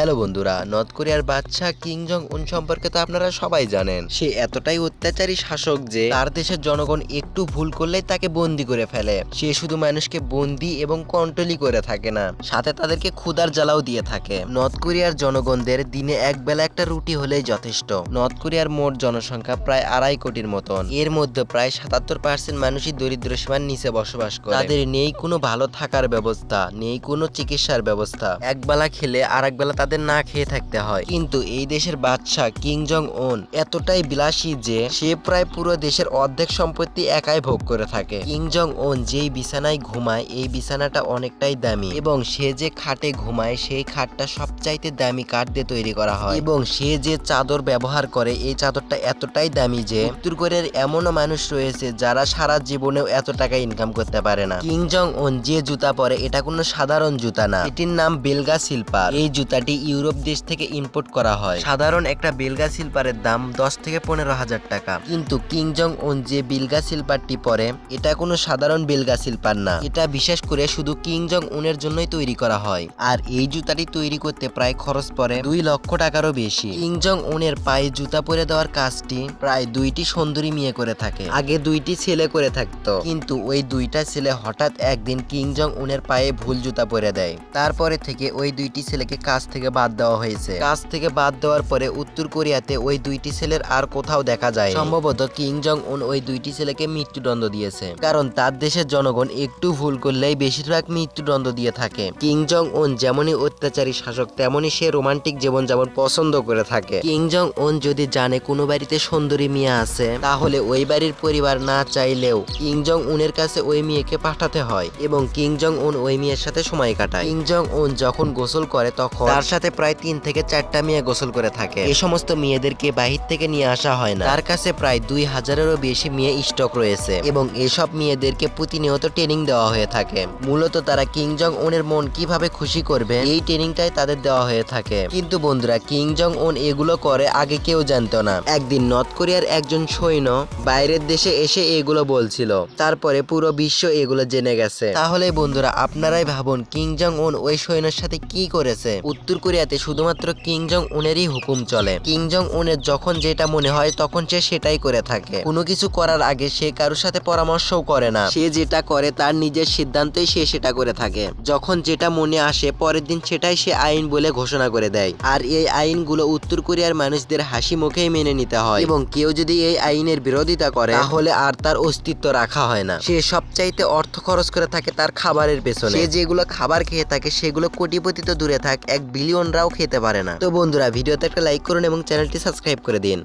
Hello বন্ধুরা, north কোরিয়ার বাচ্চা কিং জং উন সম্পর্কে তো আপনারা সবাই জানেন। সে এতটাই অত্যাচারী শাসক যে তার দেশের জনগণ একটু ভুল করলেই তাকে বন্দি করে ফেলে। সে শুধু মানুষকে বন্দি এবং কন্ট্রোলই করে থাকে না, সাথে তাদেরকে ক্ষুধার জ্বালাও দিয়ে থাকে। নর্থ কোরিয়ার জনগণদের দিনে এক বেলা একটা রুটি হলেই যথেষ্ট। নর্থ কোরিয়ার মোট জনসংখ্যা প্রায় আড়াই কোটির মতন। এর মধ্যে প্রায় সাতাত্তর পার্সেন্ট মানুষই দরিদ্র সীমার নিচে বসবাস করে। তাদের নেই কোনো ভালো থাকার ব্যবস্থা, নেই কোনো চিকিৎসার ব্যবস্থা। একবেলা খেলে আর একবেলা তাদের না খেয়ে থাকতে হয়। কিন্তু এই দেশের বাদশাহ কিং জং ওন এতটাই বিলাসী যে সে প্রায় পুরো দেশের অর্ধেক সম্পত্তি একাই ভোগ করে থাকে। কিং জং ওন যেই বিছানায় ঘুমায়, এই বিছানাটা অনেকটাই দামি এবং সে যে খাটে ঘুমায়, সেই খাটটা সবচাইতে দামি কাঠ দিয়ে তৈরি করা হয়। এবং সে যে চাদর ব্যবহার করে, এই চাদরটা এতটাই দামি যে, উত্তর কোরিয়ার এমনও মানুষ রয়েছে যারা সারা জীবনেও এত টাকা ইনকাম করতে পারে না। কিং জং ওন যে জুতা পরে, এটা কোনো সাধারণ জুতা না। এটির নাম বেলগা সিলপার। এই জুতাটি ইউরোপ দেশ থেকে ইম্পোর্ট করা হয়। সাধারণ একটা বেলগা শিল্পারের দাম দশ থেকে পনেরো হাজার টাকা। কিন্তু কিং জং ওন যে বেলগা শিল্পারটি পরে, এটা কোনো সাধারণ বেলগা শিল্পার না। এটা বিশেষ করে শুধু কিং জং উনের জন্যই তৈরি করা হয়। আর এই জুতাটি তৈরি করতে প্রায় খরচ পড়ে দুই লক্ষ টাকারও বেশি। কিং জং উনের পায়ে জুতা পরে দেওয়ার কাজটি প্রায় দুইটি সুন্দরী মেয়ে করে থাকে। আগে দুইটি ছেলে করে থাকতো। কিন্তু ওই দুইটা ছেলে হঠাৎ একদিন কিং জং উনের পায়ে ভুল জুতা পরে দেয়। তারপরে থেকে ওই দুইটি ছেলেকে কাজ থেকে বাদ দেওয়া হয়েছে। কাজ থেকে বাদ দেওয়ার পরে উত্তর কোরিয়াতে ওই দুইটি ছেলের আর কোথাও দেখা যায় সম্ভবত কিং জং উন ওই দুইটি ছেলেকে মৃত্যুদণ্ড দিয়েছে। কারণ তার দেশের জনগণ একটু ভুল করলেই বেশিরভাগ মৃত্যুদণ্ড দিয়ে থাকে। কিং জং উন যেমনই অত্যাচারী শাসক তেমনই সে রোমান্টিক জীবন জীবনযাপন পছন্দ করে থাকে। কিং জং উন যদি জানে কোনো বাড়িতে সুন্দরী মেয়ে আছে, তাহলে ওই বাড়ির পরিবার না চাইলেও কিং জং উনের কাছে ওই মেয়েকে পাঠাতে হয় এবং কিং জং উন ওই মেয়ের সাথে সময় কাটায়। কিং জং উন যখন গোসল করে তখন তার সাথে প্রায় তিন থেকে চারটা মেয়ে গোসল করে থাকে। এই সমস্ত মেয়েদেরকে বাহির থেকে নিয়ে আসা হয় না। তার কাছে প্রায় দুই হাজারেরও বেশি মেয়ে স্টক রয়েছে এবং এসব মেয়েদেরকে প্রতিনিয়ত ট্রেনিং দেওয়া হয়ে থাকে। মূলত তারা কিং জং উনের মন কীভাবে খুশি করবে এই ট্রেনিংটাই তাদের দেওয়া হয়ে থাকে। কিন্তু বন্ধুরা, কিং জং উন এগুলো করে আগে কেউ জানতো না। একদিন নর্থ কোরিয়ার একজন সৈন্য বাইরের দেশে এসে এগুলো বলছিল। তারপরে পুরো বিশ্ব এগুলো জেনে গেছে। তাহলে বন্ধুরা, আপনারাই ভাবুন, কিং জং উন ওই সৈন্যের সাথে কি করেছে? উত্তর কোরিয়াতে শুধুমাত্র কিং জং উনেরই হুকুম চলে। কিং জং উনের যখন যেটা মনে হয়, তখন সে সেটাই করে থাকে। কোনো কিছু করার আগে সে কারোর সাথে পরামর্শও করে না। সে যেটা করে, তার নিজের সিদ্ধান্তই সে সেটা করে থাকে। যখন যেটা মনে আসে, পরের দিন সেটাই সে আইন বলে ঘোষণা করে দেয়। আর এই আইনগুলো উত্তর কোরিয়ার মানুষদের হাসি মুখেই মেনে নিতে হয়। এবং কেউ যদি এই আইনের বিরোধিতা করে, তাহলে আর তার অস্তিত্ব রাখা হয় না। সে সবচাইতে অর্থ খরচ করে থাকে তার খাবারের পেছনে। সে যেগুলো খাবার খেয়ে থাকে, সেগুলো কোটিপতি তো দূরে থাক, এক বিলিয়নরাও খেতে পারে না। তো বন্ধুরা, ভিডিওতে একটা লাইক করুন এবং চ্যানেলটি সাবস্ক্রাইব করে দিন।